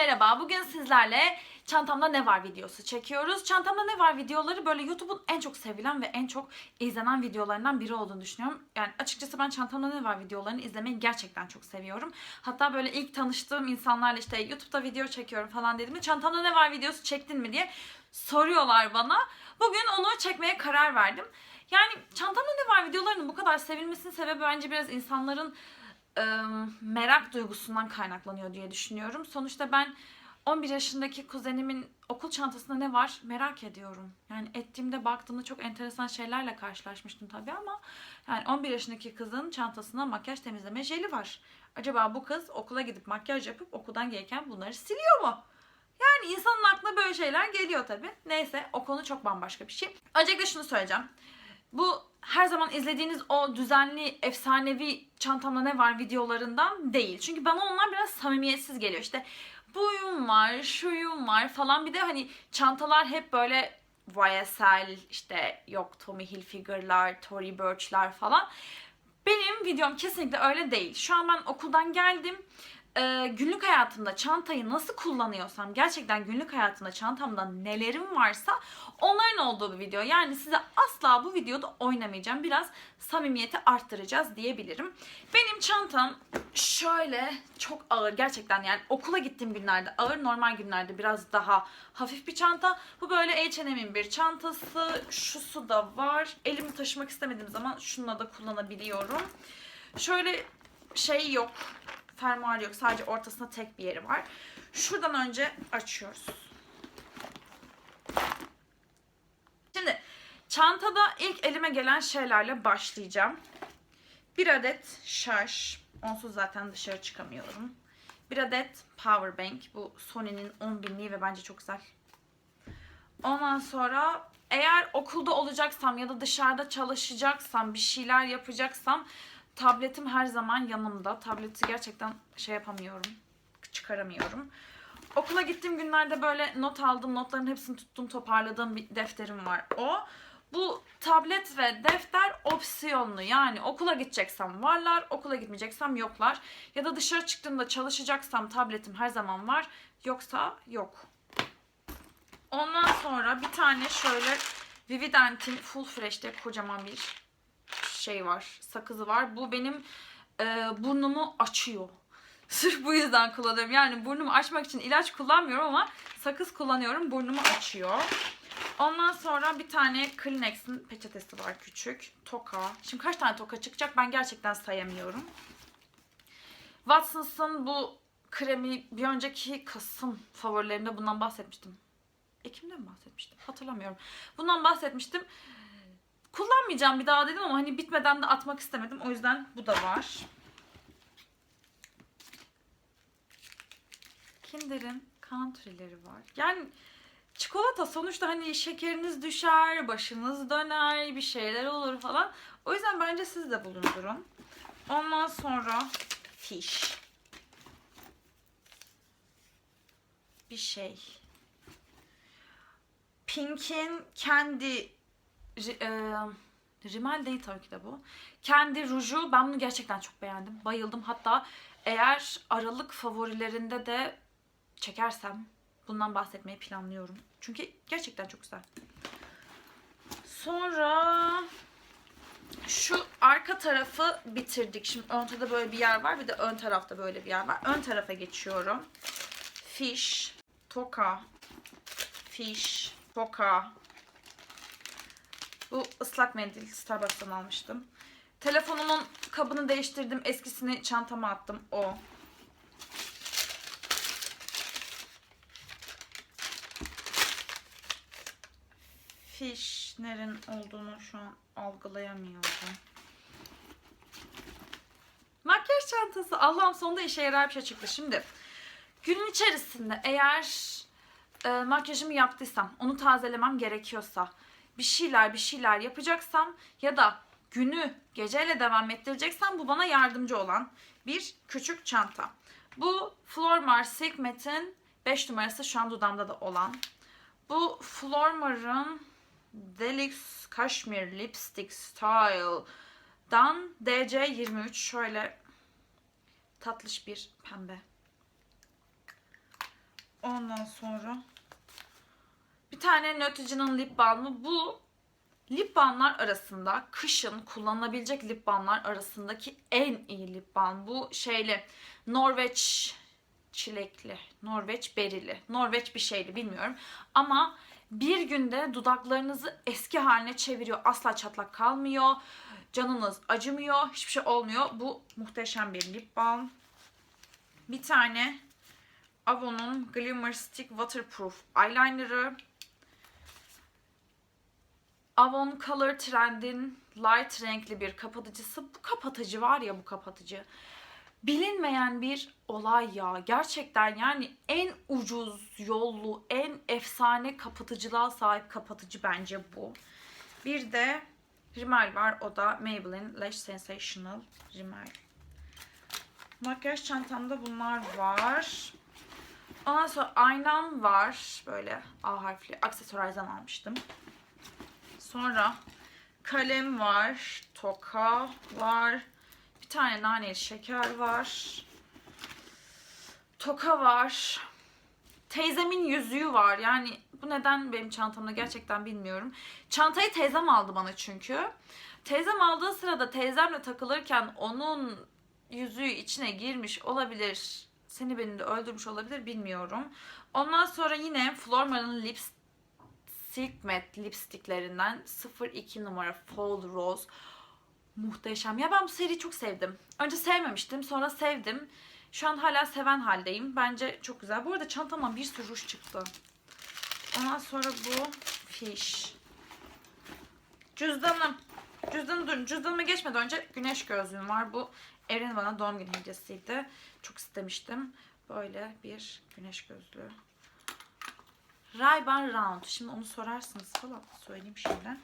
merhaba. Bugün sizlerle çantamda ne var videosu çekiyoruz. Çantamda ne var videoları böyle YouTube'un en çok sevilen ve en çok izlenen videolarından biri olduğunu düşünüyorum. Yani açıkçası ben çantamda ne var videolarını izlemeyi gerçekten çok seviyorum. Hatta böyle ilk tanıştığım insanlarla işte YouTube'da video çekiyorum falan dediğimde çantamda ne var videosu çektin mi diye soruyorlar bana. Bugün onu çekmeye karar verdim. Yani çantamda ne var videolarının bu kadar sevilmesinin sebebi bence biraz insanların merak duygusundan kaynaklanıyor diye düşünüyorum. Sonuçta ben 11 yaşındaki kuzenimin okul çantasında ne var merak ediyorum. Yani ettiğimde baktığımda çok enteresan şeylerle karşılaşmıştım tabii ama yani 11 yaşındaki kızın çantasında makyaj temizleme jeli var. Acaba bu kız okula gidip makyaj yapıp okuldan gelirken bunları siliyor mu? Yani insanın aklına böyle şeyler geliyor tabii. Neyse o konu çok bambaşka bir şey. Öncelikle şunu söyleyeceğim. Bu her zaman izlediğiniz o düzenli, efsanevi çantamda ne var videolarından değil. Çünkü bana onlar biraz samimiyetsiz geliyor. İşte buyum var, şuyum var falan. Bir de hani çantalar hep böyle YSL, işte yok Tommy Hilfiger'lar, Tory Burch'lar falan. Benim videom kesinlikle öyle değil. Şu an ben okuldan geldim. Ee, günlük hayatımda çantayı nasıl kullanıyorsam, gerçekten günlük hayatımda çantamda nelerim varsa onların olduğu bir video. Yani size asla bu videoda oynamayacağım. Biraz samimiyeti arttıracağız diyebilirim. Benim çantam şöyle çok ağır gerçekten yani okula gittiğim günlerde ağır normal günlerde biraz daha hafif bir çanta. Bu böyle H&M'in bir çantası. Şusu da var. Elimi taşımak istemediğim zaman şununla da kullanabiliyorum. Şöyle şey yok. Fermuar yok. Sadece ortasında tek bir yeri var. Şuradan önce açıyoruz. Şimdi çantada ilk elime gelen şeylerle başlayacağım. Bir adet şarj. Onsuz zaten dışarı çıkamıyorum. Bir adet power bank. Bu Sony'nin 10 binliği ve bence çok güzel. Ondan sonra eğer okulda olacaksam ya da dışarıda çalışacaksam, bir şeyler yapacaksam tabletim her zaman yanımda. Tableti gerçekten şey yapamıyorum, çıkaramıyorum. Okula gittiğim günlerde böyle not aldım, notların hepsini tuttum, toparladığım bir defterim var. O bu tablet ve defter opsiyonlu. Yani okula gideceksem varlar, okula gitmeyeceksem yoklar. Ya da dışarı çıktığımda çalışacaksam tabletim her zaman var, yoksa yok. Ondan sonra bir tane şöyle Vivident'in Full Fresh'te kocaman bir şey var, sakızı var. Bu benim e, burnumu açıyor. Sırf bu yüzden kullanıyorum. Yani burnumu açmak için ilaç kullanmıyorum ama sakız kullanıyorum. Burnumu açıyor. Ondan sonra bir tane Kleenex'in peçetesi var küçük. Toka. Şimdi kaç tane toka çıkacak ben gerçekten sayamıyorum. Watsons'ın bu kremi bir önceki Kasım favorilerimde bundan bahsetmiştim. Ekim'de mi bahsetmiştim? Hatırlamıyorum. Bundan bahsetmiştim. Kullanmayacağım bir daha dedim ama hani bitmeden de atmak istemedim. O yüzden bu da var. Kinder'in country'leri var. Yani çikolata sonuçta hani şekeriniz düşer, başınız döner, bir şeyler olur falan. O yüzden bence siz de bulundurun. Ondan sonra fish. Bir şey. Pink'in kendi e, rimel değil tabii ki de bu. Kendi ruju ben bunu gerçekten çok beğendim. Bayıldım. Hatta eğer Aralık favorilerinde de çekersem bundan bahsetmeyi planlıyorum. Çünkü gerçekten çok güzel. Sonra şu arka tarafı bitirdik. Şimdi ön tarafta böyle bir yer var. Bir de ön tarafta böyle bir yer var. Ön tarafa geçiyorum. Fish, toka, fish, toka. Bu ıslak mendil Starbucks'tan almıştım. Telefonumun kabını değiştirdim. Eskisini çantama attım. O. Fishner'in olduğunu şu an algılayamıyorum. Makyaj çantası. Allah'ım sonunda işe yarar bir şey çıktı. Şimdi günün içerisinde eğer e, makyajımı yaptıysam, onu tazelemem gerekiyorsa, bir şeyler bir şeyler yapacaksam ya da günü geceyle devam ettireceksem bu bana yardımcı olan bir küçük çanta. Bu Flormar Sigmat'in 5 numarası şu an dudağımda da olan. Bu Flormar'ın Deluxe Cashmere Lipstick Style'dan DC23 şöyle tatlış bir pembe. Ondan sonra bir tane Neutrogena'nın lip balmı. Bu lip balmlar arasında kışın kullanılabilecek lip balmlar arasındaki en iyi lip balm. Bu şeyli Norveç çilekli, Norveç berili, Norveç bir şeyli bilmiyorum. Ama bir günde dudaklarınızı eski haline çeviriyor. Asla çatlak kalmıyor. Canınız acımıyor. Hiçbir şey olmuyor. Bu muhteşem bir lip balm. Bir tane Avon'un Glimmer Stick Waterproof Eyeliner'ı. Avon Color Trend'in light renkli bir kapatıcısı. Bu kapatıcı var ya bu kapatıcı. Bilinmeyen bir olay ya. Gerçekten yani en ucuz yollu, en efsane kapatıcılığa sahip kapatıcı bence bu. Bir de rimel var. O da Maybelline Lash Sensational rimel. Makyaj çantamda bunlar var. Ondan sonra aynam var. Böyle A harfli aksesuarizden almıştım. Sonra kalem var. Toka var. Bir tane naneli şeker var. Toka var. Teyzemin yüzüğü var. Yani bu neden benim çantamda gerçekten bilmiyorum. Çantayı teyzem aldı bana çünkü. Teyzem aldığı sırada teyzemle takılırken onun yüzüğü içine girmiş olabilir. Seni beni de öldürmüş olabilir bilmiyorum. Ondan sonra yine Flormar'ın Lips Silk Matte lipsticklerinden 02 numara Fall Rose. Muhteşem. Ya ben bu seriyi çok sevdim. Önce sevmemiştim sonra sevdim. Şu an hala seven haldeyim. Bence çok güzel. Bu arada çantamdan bir sürü ruj çıktı. Ondan sonra bu fiş. Cüzdanım. Cüzdanı durun. Cüzdanıma geçmeden önce güneş gözlüğüm var. Bu Evren bana doğum günü hediyesiydi. Çok istemiştim. Böyle bir güneş gözlüğü. Ray-Ban Round. Şimdi onu sorarsınız falan. Söyleyeyim şimdi.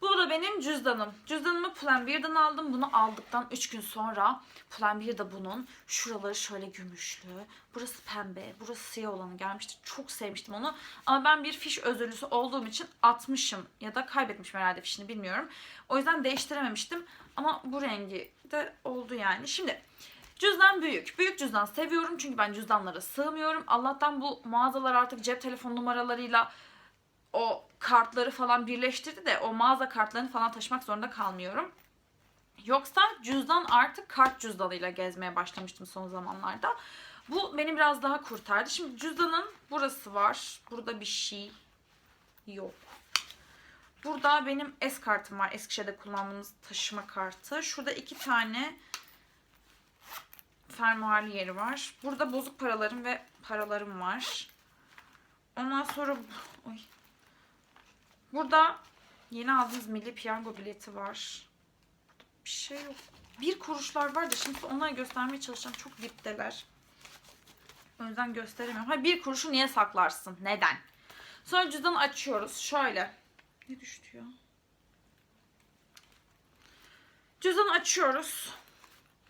Bu da benim cüzdanım. Cüzdanımı Pull&Bear'dan aldım. Bunu aldıktan 3 gün sonra Pull&Bear da bunun şuraları şöyle gümüşlü. Burası pembe. Burası siyah olanı gelmişti. Çok sevmiştim onu. Ama ben bir fiş özürlüsü olduğum için atmışım. Ya da kaybetmişim herhalde fişini bilmiyorum. O yüzden değiştirememiştim. Ama bu rengi de oldu yani. Şimdi Cüzdan büyük. Büyük cüzdan seviyorum çünkü ben cüzdanlara sığmıyorum. Allah'tan bu mağazalar artık cep telefon numaralarıyla o kartları falan birleştirdi de o mağaza kartlarını falan taşımak zorunda kalmıyorum. Yoksa cüzdan artık kart cüzdanıyla gezmeye başlamıştım son zamanlarda. Bu beni biraz daha kurtardı. Şimdi cüzdanın burası var. Burada bir şey yok. Burada benim S kartım var. Eskişehir'de kullandığımız taşıma kartı. Şurada iki tane fermuarlı yeri var. Burada bozuk paralarım ve paralarım var. Ondan sonra oy. Burada yeni aldığımız milli piyango bileti var. Bir şey yok. Bir kuruşlar var da şimdi onları göstermeye çalışacağım. Çok dipteler. O yüzden gösteremiyorum. Ha bir kuruşu niye saklarsın? Neden? Sonra cüzdanı açıyoruz. Şöyle. Ne düştü ya? Cüzdanı açıyoruz.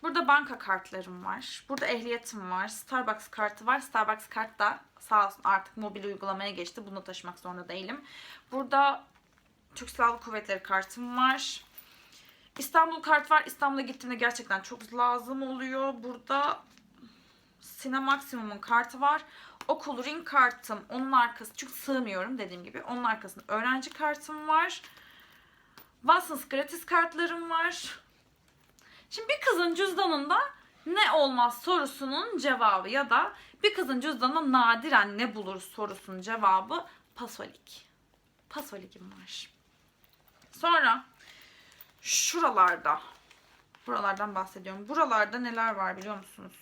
Burada banka kartlarım var. Burada ehliyetim var. Starbucks kartı var. Starbucks kart da sağ olsun artık mobil uygulamaya geçti. Bunu taşımak zorunda değilim. Burada Türk Silahlı Kuvvetleri kartım var. İstanbul kart var. İstanbul'a gittiğimde gerçekten çok lazım oluyor. Burada Sine Maksimum'un kartı var. Okul ring kartım. Onun arkası çünkü sığmıyorum dediğim gibi. Onun arkasında öğrenci kartım var. Watsons gratis kartlarım var. Şimdi bir kızın cüzdanında ne olmaz sorusunun cevabı ya da bir kızın cüzdanında nadiren ne bulur sorusunun cevabı pasolik. Pasolikim var. Sonra şuralarda buralardan bahsediyorum. Buralarda neler var biliyor musunuz?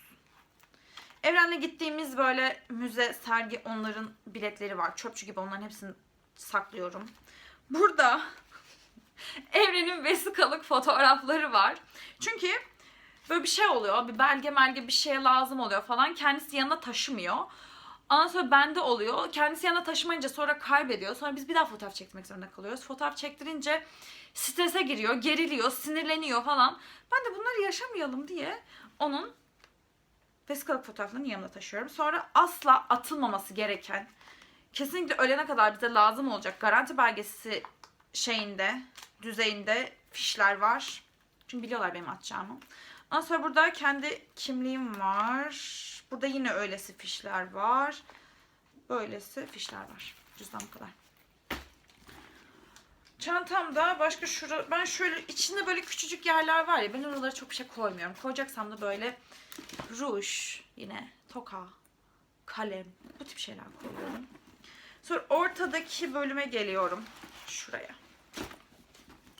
Evren'le gittiğimiz böyle müze, sergi onların biletleri var. Çöpçü gibi onların hepsini saklıyorum. Burada Evren'in vesikalık fotoğrafları var. Çünkü böyle bir şey oluyor. Bir belge melge bir şeye lazım oluyor falan. Kendisi yanına taşımıyor. Ondan sonra bende oluyor. Kendisi yanına taşımayınca sonra kaybediyor. Sonra biz bir daha fotoğraf çekmek zorunda kalıyoruz. Fotoğraf çektirince strese giriyor, geriliyor, sinirleniyor falan. Ben de bunları yaşamayalım diye onun vesikalık fotoğraflarını yanımda taşıyorum. Sonra asla atılmaması gereken, kesinlikle ölene kadar bize lazım olacak garanti belgesi şeyinde, düzeyinde fişler var. Çünkü biliyorlar benim atacağımı. Ondan sonra burada kendi kimliğim var. Burada yine öylesi fişler var. Böylesi fişler var. Cüzdan bu kadar. Çantamda başka şura ben şöyle içinde böyle küçücük yerler var ya ben oralara çok bir şey koymuyorum. Koyacaksam da böyle ruj yine toka, kalem bu tip şeyler koyuyorum. Sonra ortadaki bölüme geliyorum. Şuraya.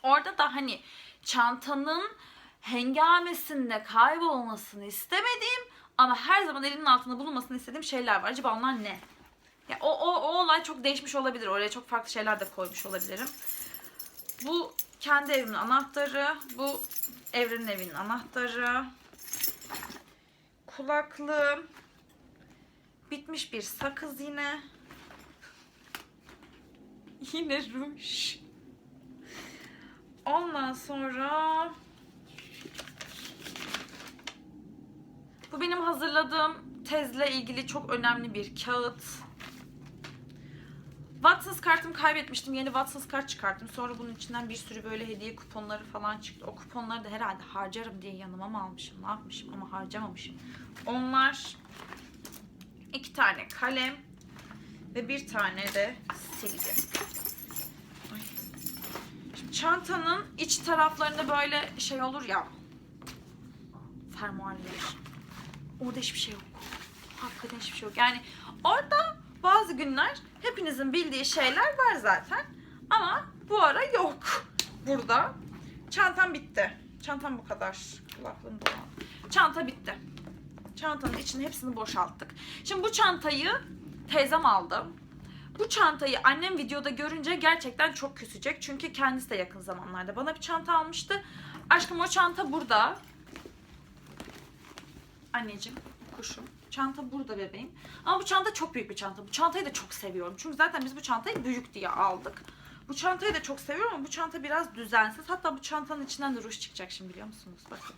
Orada da hani çantanın hengamesinde kaybolmasını istemediğim ama her zaman elimin altında bulunmasını istediğim şeyler var. Acaba onlar ne? Ya o, o, o olay çok değişmiş olabilir. Oraya çok farklı şeyler de koymuş olabilirim. Bu kendi evimin anahtarı. Bu Evren'in evinin anahtarı. Kulaklığım. Bitmiş bir sakız yine. Yine ruj. Ondan sonra bu benim hazırladığım tezle ilgili çok önemli bir kağıt. Watsons kartımı kaybetmiştim. Yeni Watsons kart çıkarttım. Sonra bunun içinden bir sürü böyle hediye kuponları falan çıktı. O kuponları da herhalde harcarım diye yanıma mı almışım? Ne yapmışım ama harcamamışım. Onlar iki tane kalem ve bir tane de silgi. Şimdi çantanın iç taraflarında böyle şey olur ya. Fermuarlar. Orada hiçbir şey yok. Hakikaten hiçbir şey yok. Yani orada bazı günler hepinizin bildiği şeyler var zaten. Ama bu ara yok. Burada. Çantam bitti. Çantam bu kadar. Kulaklığım da olan. Çanta bitti. Çantanın içini hepsini boşalttık. Şimdi bu çantayı teyzem aldı. Bu çantayı annem videoda görünce gerçekten çok küsecek. Çünkü kendisi de yakın zamanlarda bana bir çanta almıştı. Aşkım o çanta burada. Anneciğim, kuşum. Çanta burada bebeğim. Ama bu çanta çok büyük bir çanta. Bu çantayı da çok seviyorum. Çünkü zaten biz bu çantayı büyük diye aldık. Bu çantayı da çok seviyorum ama bu çanta biraz düzensiz. Hatta bu çantanın içinden de ruj çıkacak şimdi biliyor musunuz? Bakın.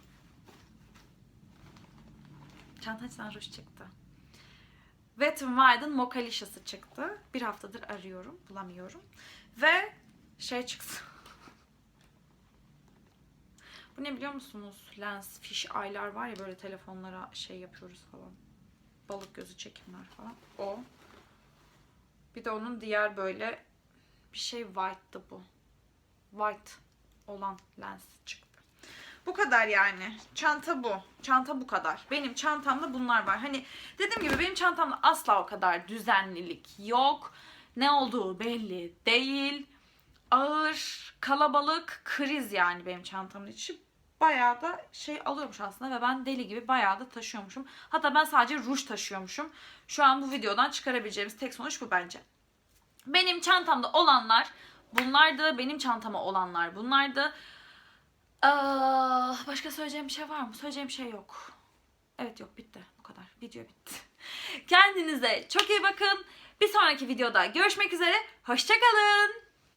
Çantanın içinden ruj çıktı. Wet n Wild'ın Mocha Licious'ı çıktı. Bir haftadır arıyorum, bulamıyorum. Ve şey çıktı. Bu ne biliyor musunuz? Lens, fish eye'lar var ya böyle telefonlara şey yapıyoruz falan. Balık gözü çekimler falan. O. Bir de onun diğer böyle bir şey white'dı bu. White olan lens çıktı. Bu kadar yani. Çanta bu. Çanta bu kadar. Benim çantamda bunlar var. Hani dediğim gibi benim çantamda asla o kadar düzenlilik yok. Ne olduğu belli değil. Ağır, kalabalık, kriz yani benim çantamın içi. Bayağı da şey alıyormuş aslında ve ben deli gibi bayağı da taşıyormuşum. Hatta ben sadece ruj taşıyormuşum. Şu an bu videodan çıkarabileceğimiz tek sonuç bu bence. Benim çantamda olanlar bunlardı. Benim çantama olanlar bunlardı. Aa, başka söyleyeceğim bir şey var mı? Söyleyeceğim bir şey yok. Evet yok bitti. Bu kadar. Video bitti. Kendinize çok iyi bakın. Bir sonraki videoda görüşmek üzere. Hoşçakalın.